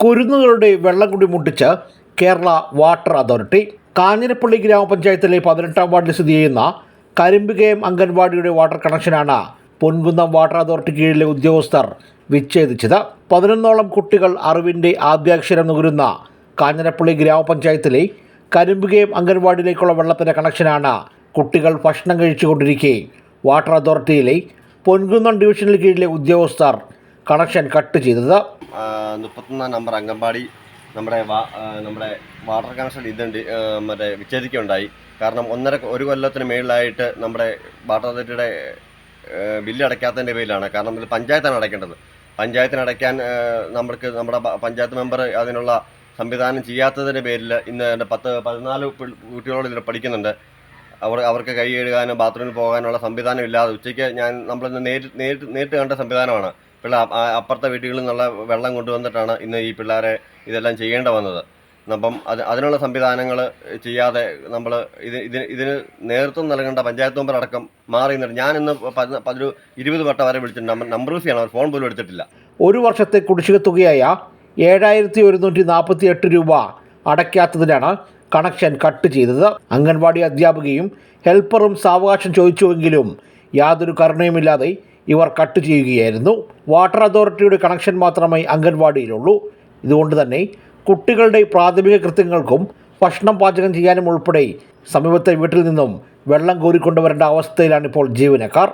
കുരുന്നുകളുടെ വെള്ളം കുടി മുട്ടിച്ച് കേരള വാട്ടർ അതോറിറ്റി. കാഞ്ഞിരപ്പള്ളി ഗ്രാമപഞ്ചായത്തിലെ പതിനെട്ടാം വാർഡിൽ സ്ഥിതി ചെയ്യുന്ന കരിമ്പുകയം അംഗൻവാടിയുടെ വാട്ടർ കണക്ഷനാണ് പൊൻകുന്നം വാട്ടർ അതോറിറ്റി കീഴിലെ ഉദ്യോഗസ്ഥർ വിച്ഛേദിച്ചത്. പതിനൊന്നോളം കുട്ടികൾ അറിവിന്റെ ആദ്യാക്ഷരം നുകരുന്ന കാഞ്ഞിരപ്പള്ളി ഗ്രാമപഞ്ചായത്തിലെ കരിമ്പുകയം അംഗൻവാടിയിലേക്കുള്ള വെള്ളത്തിന്റെ കണക്ഷനാണ് കുട്ടികൾ ഭക്ഷണം കഴിച്ചുകൊണ്ടിരിക്കെ. വാട്ടർ അതോറിറ്റിയിലെ പൊൻകുന്നം ഡിവിഷനിൽ കീഴിലെ ഉദ്യോഗസ്ഥർ കണക്ഷൻ കട്ട് ചെയ്തത്. മുപ്പത്തൊന്നാം നമ്പർ അംഗൻവാടി നമ്മുടെ വാ- നമ്മുടെ വാട്ടർ കണക്ഷൻ ഇതുണ്ട് മറ്റേ വിച്ഛേദിക്കുകയുണ്ടായി. കാരണം ഒന്നര ഒരു കൊല്ലത്തിന് മേളിലായിട്ട് നമ്മുടെ വാട്ടർ അതോറിറ്റിയുടെ ബില്ല് അടയ്ക്കാത്തതിന്റെ പേരിലാണ്. കാരണം ഇത് പഞ്ചായത്താണ് അടയ്ക്കേണ്ടത്. പഞ്ചായത്തിന് അടയ്ക്കാൻ നമ്മൾക്ക് നമ്മുടെ പഞ്ചായത്ത് മെമ്പർ അതിനുള്ള സംവിധാനം ചെയ്യാത്തതിന്റെ പേരിൽ ഇന്ന് എന്റെ പത്ത് പതിനാല് കുട്ടികളോട് ഇതിൽ പഠിക്കുന്നുണ്ട്. അവർ അവർക്ക് കൈ കഴുകാനും ബാത്റൂമിൽ പോകാനുള്ള സംവിധാനം ഇല്ലാതെ ഉച്ചയ്ക്ക് ഞാൻ നമ്മളിന്ന് നേരിട്ട് നേരിട്ട് നേരിട്ട് കണ്ട സംവിധാനമാണ്. പിള്ളേർ അപ്പുറത്തെ വീടുകളിൽ നിന്നുള്ള വെള്ളം കൊണ്ടുവന്നിട്ടാണ് ഇന്ന് ഈ പിള്ളേരെ ഇതെല്ലാം ചെയ്യേണ്ട വന്നത്. അപ്പം അത് അതിനുള്ള സംവിധാനങ്ങൾ ചെയ്യാതെ നമ്മൾ ഇത് ഇതിന് ഇതിന് നേതൃത്വം നൽകേണ്ട പഞ്ചായത്ത് മെമ്പർ അടക്കം മാറി നിന്നിട്ട് ഞാൻ ഇന്ന് പതിന- പതിനൊരു ഇരുപത് വട്ടം വരെ വിളിച്ചിട്ടുണ്ട്. നമ്പർ ചെയ്യണം അവർ ഫോൺ പോലും എടുത്തിട്ടില്ല. ഒരു വർഷത്തെ കുടിശ്ശിക തുകയായ ഏഴായിരത്തി ഒരുന്നൂറ്റി നാൽപ്പത്തി എട്ട് രൂപ അടയ്ക്കാത്തതിനാണ് കണക്ഷൻ കട്ട് ചെയ്തത്. അംഗൻവാടി അധ്യാപികയും ഹെൽപ്പറും സാവകാശം ചോദിച്ചുവെങ്കിലും യാതൊരു കരുണയുമില്ലാതെ ഇവർ കട്ട് ചെയ്യുകയായിരുന്നു. വാട്ടർ അതോറിറ്റിയുടെ കണക്ഷൻ മാത്രമേ അംഗൻവാടിയിലുള്ളൂ. ഇതുകൊണ്ട് തന്നെ കുട്ടികളുടെ പ്രാഥമിക കൃത്യങ്ങൾക്കും ഭക്ഷണം പാചകം ചെയ്യാനും ഉൾപ്പെടെ സമീപത്തെ വീട്ടിൽ നിന്നും വെള്ളം കോരിക്കൊണ്ടുവരേണ്ട അവസ്ഥയിലാണ് ഇപ്പോൾ ജീവനക്കാർ.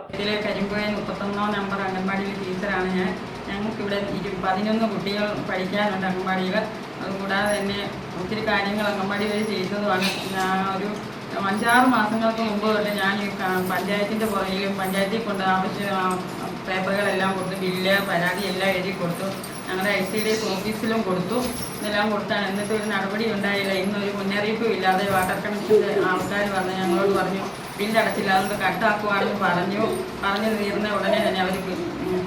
പതിനൊന്ന് കുട്ടികൾ പഠിക്കാനുണ്ട് അംഗൻവാടിയിൽ. അതുകൂടാതെ തന്നെ ഒത്തിരി കാര്യങ്ങൾ അംഗൻവാടി വഴി ചെയ്യുന്നതുമാണ് ഞാൻ ഒരു അഞ്ചാറ് മാസങ്ങൾക്ക് മുമ്പ് തൊട്ട് ഞാൻ ഈ പഞ്ചായത്തിന്റെ പുറകിലും പഞ്ചായത്തിൽ കൊണ്ട് ആവശ്യ പേപ്പറുകളെല്ലാം കൊടുത്തു ബില്ല് പരാതി എല്ലാം എഴുതി കൊടുത്തു. ഞങ്ങളുടെ ഐ സി ഡി എസ് ഓഫീസിലും കൊടുത്തു. ഇതെല്ലാം കൊടുത്താണ്. എന്നിട്ട് ഒരു നടപടി ഉണ്ടായില്ല. ഇന്നൊരു മുന്നറിയിപ്പും ഇല്ലാതെ വാട്ടർ കണക്ഷന്റെ ആൾക്കാർ വന്ന് ഞങ്ങളോട് പറഞ്ഞു ബില്ല് അടച്ചില്ല കട്ടാക്കുവാണെന്ന് പറഞ്ഞു. പറഞ്ഞു തീർന്ന ഉടനെ തന്നെ അവർ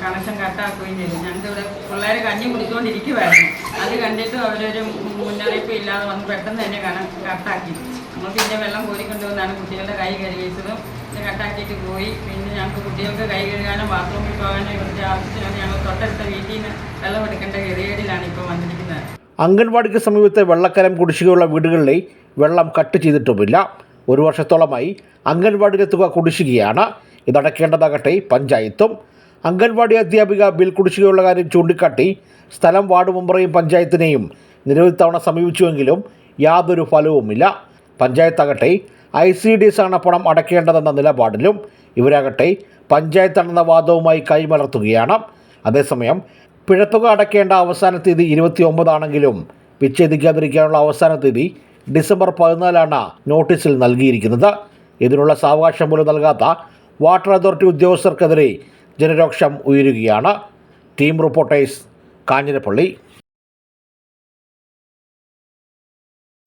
കണക്ഷൻ കട്ടാക്കുകയും ചെയ്തു. ഞങ്ങൾക്ക് ഇവിടെ പിള്ളേർ കഞ്ഞി കുടിച്ചുകൊണ്ടിരിക്കുമായിരുന്നു അത് കണ്ടിട്ട് അവരൊരു മുന്നറിയിപ്പ് ഇല്ലാതെ വന്ന് പെട്ടെന്ന് തന്നെ കണ കട്ടാക്കി നമ്മൾ പിന്നെ വെള്ളം കോരിക്കൊണ്ടുവന്നാണ് കുട്ടികളുടെ കൈ ഇത് കട്ടാക്കിയിട്ട് പോയി. പിന്നെ ഞങ്ങൾക്ക് കുട്ടികൾക്ക് കൈ കഴുകാനോ ബാത്റൂമിൽ പോകാനോ ഇവിടുത്തെ ആവശ്യത്തിനാണ് ഞങ്ങൾ തൊട്ടടുത്ത വീട്ടിൽ നിന്ന് വെള്ളം എടുക്കേണ്ട ഗതികേടിലാണ് ഇപ്പോൾ വന്നിരിക്കുന്നത്. അംഗൻവാടിക്ക് സമീപത്തെ വെള്ളക്കരം കുടിശ്ശികയുള്ള വീടുകളിലെ വെള്ളം കട്ട് ചെയ്തിട്ടുമില്ല. ഒരു വർഷത്തോളമായി അംഗൻവാടിയിലെ തുക കുടിശ്ശികയാണ്. ഇതടയ്ക്കേണ്ടതാകട്ടെ പഞ്ചായത്തും. അംഗൻവാടി അധ്യാപിക ബിൽ കുടിശ്ശികയുള്ള കാര്യം ചൂണ്ടിക്കാട്ടി സ്ഥലം വാർഡ് മെമ്പറേയും പഞ്ചായത്തിനെയും നിരവധി തവണ സമീപിച്ചുവെങ്കിലും യാതൊരു ഫലവുമില്ല. പഞ്ചായത്താകട്ടെ ഐ സി ഡി ആണ് പണം അടയ്ക്കേണ്ടതെന്ന നിലപാടിലും ഇവരാകട്ടെ പഞ്ചായത്താണെന്ന വാദവുമായി കൈമലർത്തുകയാണ്. അതേസമയം പിഴത്തുക അടയ്ക്കേണ്ട അവസാന തീയതി ഇരുപത്തി ഒമ്പതാണെങ്കിലും വിച്ഛേദിക്കാതിരിക്കാനുള്ള അവസാന തീയതി ഡിസംബർ പതിനാലാണ് നോട്ടീസിൽ നൽകിയിരിക്കുന്നത്. ഇതിനുള്ള സാവകാശം പോലും നൽകാത്ത വാട്ടർ അതോറിറ്റി ഉദ്യോഗസ്ഥർക്കെതിരെ ജനരോക്ഷം ഉയരുകയാണ്. Team reporters Kanjirappally.